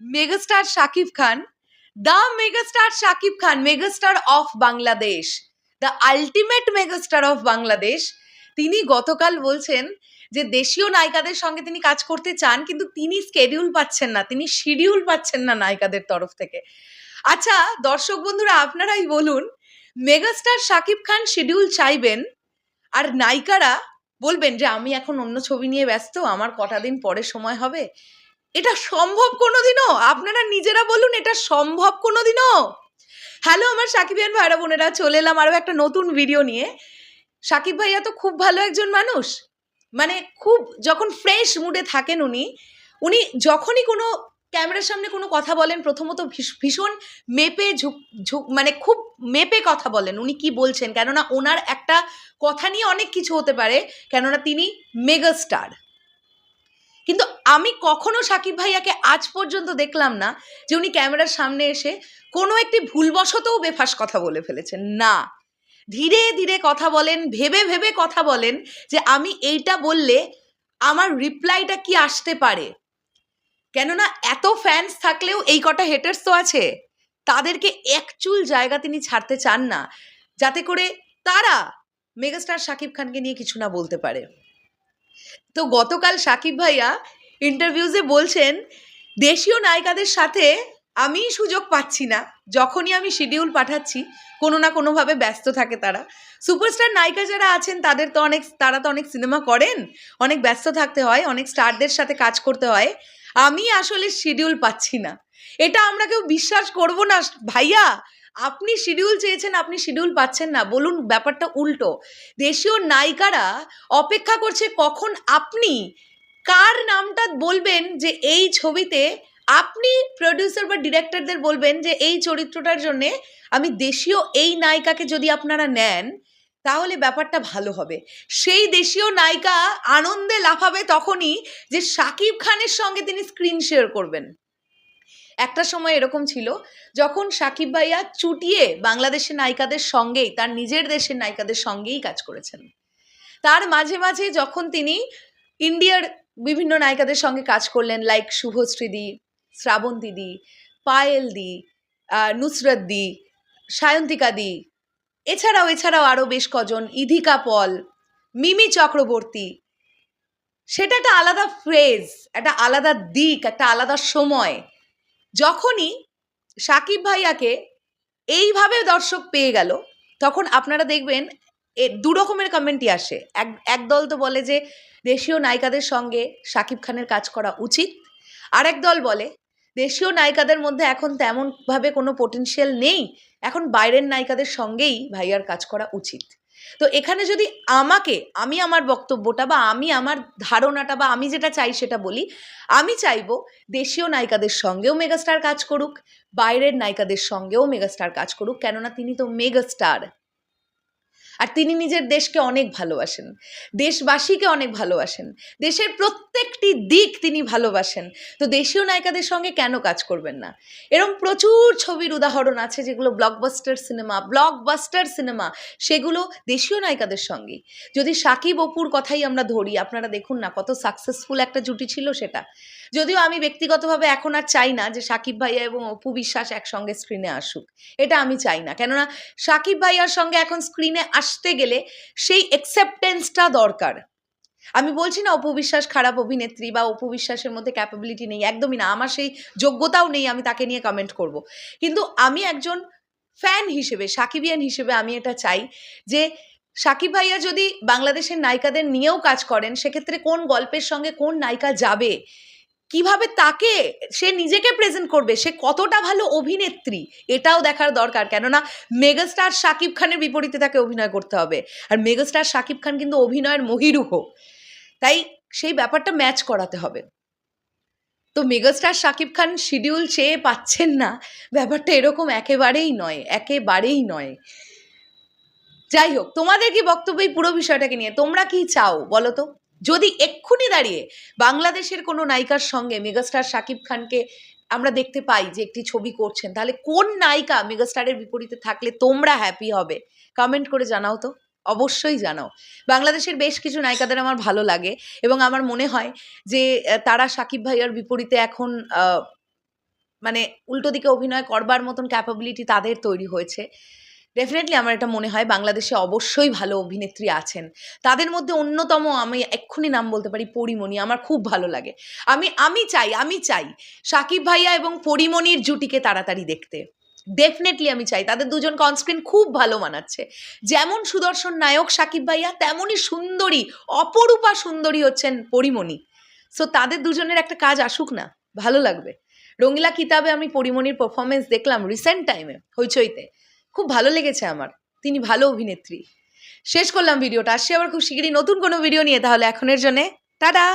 Megastar Shakib Khan the megastar Shakib Khan megastar of Bangladesh the ultimate megastar of Bangladesh তিনি গতকাল বলছেন যে দেশীয় নায়িকাদের সঙ্গে তিনি কাজ করতে চান, কিন্তু তিনি স্কেডিউল পাচ্ছেন না, তিনি শিডিউল পাচ্ছেন না নায়িকাদের তরফ থেকে। আচ্ছা দর্শক বন্ধুরা, আপনারাই বলুন মেগাস্টার শাকিব খান শিডিউল চাইবেন, আর নায়িকারা বলবেন যে, আমি এখন অন্য ছবি নিয়ে ব্যস্ত, আমার কটা দিন পরে সময় হবে? এটা সম্ভব কোনোদিনও? আপনারা নিজেরা বলুন, এটা সম্ভব কোনোদিনও? হ্যালো আমার সাকিবিয়ান ভাইরা বোনেরা, চলে এলাম আরও একটা নতুন ভিডিও নিয়ে। সাকিব ভাইয়া তো খুব ভালো একজন মানুষ। মানে খুব যখন ফ্রেশ মুডে থাকেন উনি উনি যখনই কোনো ক্যামেরার সামনে কোনো কথা বলেন, প্রথমত ভীষ- ভীষণ মেপে ঝুঁক ঝুঁক মানে খুব মেপে কথা বলেন উনি কি বলছেন। কেননা ওনার একটা কথা নিয়ে অনেক কিছু হতে পারে, কেননা তিনি মেগাস্টার কিন্তু আমি কখনো সাকিব ভাইয়াকে আজ পর্যন্ত দেখলাম না যে উনি ক্যামেরার সামনে এসে কোনো একটি ভুলবশতও বেফাস কথা বলে ফেলেছেন। না। ধীরে ধীরে কথা বলেন, ভেবে ভেবে কথা বলেন যে আমি এইটা বললে আমার রিপ্লাইটা কি আসতে পারে? কেননা এত ফ্যান্স থাকলেও এই কটা হেটার্স তো আছে। তাদেরকে এক চুল জায়গা তিনি ছাড়তে চান না, যাতে করে তারা মেগাস্টার শাকিব খানকে নিয়ে কিছু না বলতে পারে। তো গতকাল সাকিব ভাইয়া ইন্টারভিউজে বলছেন, দেশীয় নায়িকাদের সাথে আমি সুযোগ পাচ্ছি না। যখনই আমি শিডিউল পাঠাচ্ছি, কোনো না কোনোভাবে ব্যস্ত থাকে তারা। সুপারস্টার নায়িকা যারা আছেন, তাদের তো অনেক, তারা তো অনেক সিনেমা করেন। অনেক ব্যস্ত থাকতে হয়, অনেক স্টারদের সাথে কাজ করতে হয়। আমি আসলে শিডিউল পাচ্ছি না। এটা আমরা কেউ বিশ্বাস করব না, ভাইয়া। আপনি শিডিউল চেয়েছেন, আপনি শিডিউল পাচ্ছেন না। বলুন ব্যাপারটা উল্টো। দেশীয় নায়িকারা অপেক্ষা করছে কখন আপনি কার নামটা বলবেন যে এই ছবিতে আপনি প্রডিউসার বা ডিরেক্টরদের বলবেন যে এই চরিত্রটার জন্য আমি দেশীয় এই নায়িকাকে যদি আপনারা নেন, তাহলে ব্যাপারটা ভালো হবে। সেই দেশীয় নায়িকা আনন্দে লাফাবে তখনই যে শাকিব খানের সঙ্গে তিনি স্ক্রিন শেয়ার করবেন। একটা সময় এরকম ছিল, যখন সাকিব ভাইয়া চুটিয়ে বাংলাদেশের নায়িকাদের সঙ্গেই, তার নিজের দেশের নায়িকাদের সঙ্গেই কাজ করেছেন। তার মাঝে মাঝে যখন তিনি ইন্ডিয়ার বিভিন্ন নায়িকাদের সঙ্গে কাজ করলেন লাইক শ্রাবন্তী দি পায়েল দি নুসরত দি, সায়ন্তিকা দি, এছাড়াও এছাড়াও আরও বেশ কজন, ইধিকা পল, মিমি চক্রবর্তী, সেটা একটা আলাদা ফ্রেজ একটা আলাদা দিক, একটা আলাদা সময়। যখনই সাকিব ভাইয়াকে এইভাবে দর্শক পেয়ে গেল, তখন আপনারা দেখবেন এ দু রকমের কমেন্টই আসে। এক, একদল তো বলে যে দেশীয় নায়িকাদের সঙ্গে সাকিব খানের কাজ করা উচিত। আরেক দল বলে দেশীয় নায়িকাদের মধ্যে এখন তেমনভাবে কোনো পোটেনশিয়াল নেই, এখন বাইরের নায়িকাদের সঙ্গেই ভাইয়ার কাজ করা উচিত। তো এখানে যদি আমাকে, আমি আমার বক্তব্যটা বা আমি আমার ধারণাটা বা আমি যেটা চাই সেটা বলি, আমি চাইব দেশীয় নায়িকাদের সঙ্গেও মেগাস্টার কাজ করুক, বাইরের নায়িকাদের সঙ্গেও মেগাস্টার কাজ করুক, কেননা তিনি তো মেগাস্টার। আর তিনি নিজের দেশকে অনেক ভালোবাসেন। দেশবাসীকে অনেক ভালোবাসেন। দেশের প্রত্যেকটি দিক তিনি ভালোবাসেন। তো দেশীয় নায়িকাদের সঙ্গে কেন কাজ করবেন না? এরকম প্রচুর ছবির উদাহরণ আছে যেগুলো ব্লকবাস্টার সিনেমা ব্লকবাস্টার সিনেমা সেগুলো দেশীয় নায়িকাদের সঙ্গেই যদি সাকিব অপুর কথাই আমরা ধরি, আপনারা দেখুন না কত সাকসেসফুল একটা জুটি ছিল সেটা। যদিও আমি ব্যক্তিগতভাবে এখন আর চাই না যে সাকিব ভাইয়া এবং অপু বিশ্বাস একসঙ্গে স্ক্রিনে আসুক। এটা আমি চাই না। কেননা সাকিব ভাইয়ার সঙ্গে এখন স্ক্রিনে আসতে গেলে সেই অ্যাকসেপ্টেন্সটা দরকার। আমি বলছি না অপু বিশ্বাস খারাপ অভিনেত্রী বা অপু বিশ্বাসের মধ্যে ক্যাপাবিলিটি নেই, একদমই না। আমার সেই যোগ্যতাও নেই, আমি তাকে নিয়ে কমেন্ট করব। কিন্তু আমি একজন ফ্যান হিসেবে, সাকিবিয়ান হিসেবে আমি এটা চাই যে সাকিব ভাইয়া যদি বাংলাদেশের নায়িকাদের নিয়েও কাজ করেন, সেক্ষেত্রে কোন গল্পের সঙ্গে কোন নায়িকা যাবে? কীভাবে তাকে সে নিজেকে প্রেজেন্ট করবে? সে কতটা ভালো অভিনেত্রী? এটাও দেখার দরকার। কেননা মেগাস্টার শাকিব খানের বিপরীতে তাকে অভিনয় করতে হবে। আর মেগাস্টার শাকিব খান কিন্তু অভিনয়ের মহিরুহ। তাই সেই ব্যাপারটা ম্যাচ করাতে হবে। তো মেগাস্টার শাকিব খান শিডিউল চেয়ে পাচ্ছেন না। ব্যাপারটা এরকম একেবারেই নয় একেবারেই নয়। যাই হোক, তোমাদের কি বক্তব্য এই পুরো বিষয়টাকে নিয়ে? তোমরা কি চাও? বলো তো। যদি এক্ষুনি দাঁড়িয়ে বাংলাদেশের কোনো নায়িকার সঙ্গে মেগাস্টার শাকিব খানকে আমরা দেখতে পাই যে একটি ছবি করছেন, তাহলে কোন নায়িকা মেগাস্টারের বিপরীতে থাকলে তোমরা হ্যাপি হবে? কমেন্ট করে জানাও তো, অবশ্যই জানাও। বাংলাদেশের বেশ কিছু নায়িকাদের আমার ভালো লাগে এবং আমার মনে হয় যে তারা সাকিব ভাইয়ার বিপরীতে এখন মানে উল্টো দিকে অভিনয় করবার মতন ক্যাপাবিলিটি তাদের তৈরি হয়েছে। ডেফিনেটলি আমার এটা মনে হয় বাংলাদেশে অবশ্যই ভালো অভিনেত্রী আছেন। তাদের মধ্যে অন্যতম আমি এক্ষুনি নাম বলতে পারি পরিমণি, আমার খুব ভালো লাগে। আমি আমি চাই আমি চাই সাকিব ভাইয়া এবং পরিমণির জুটিকে তাড়াতাড়ি দেখতে। ডেফিনেটলি আমি চাই। তাদের দুজন কনস্ক্রিন খুব ভালো মানাচ্ছে। যেমন সুদর্শন নায়ক সাকিব ভাইয়া, তেমনই সুন্দরী, অপরূপা সুন্দরী হচ্ছেন পরিমণি। সো তাদের দুজনের একটা কাজ আসুক না, ভালো লাগবে। রঙিলা কিতাবে আমি পরিমণির পারফরমেন্স দেখলাম রিসেন্ট টাইমে হইচইতে। খুব ভালো লেগেছে আমার। তিনি ভালো অভিনেত্রী। শেষ করলাম ভিডিওটা। আসছি আবার খুব শিগগিরই নতুন কোনো ভিডিও নিয়ে। তাহলে এখনের জন্যে টাটা!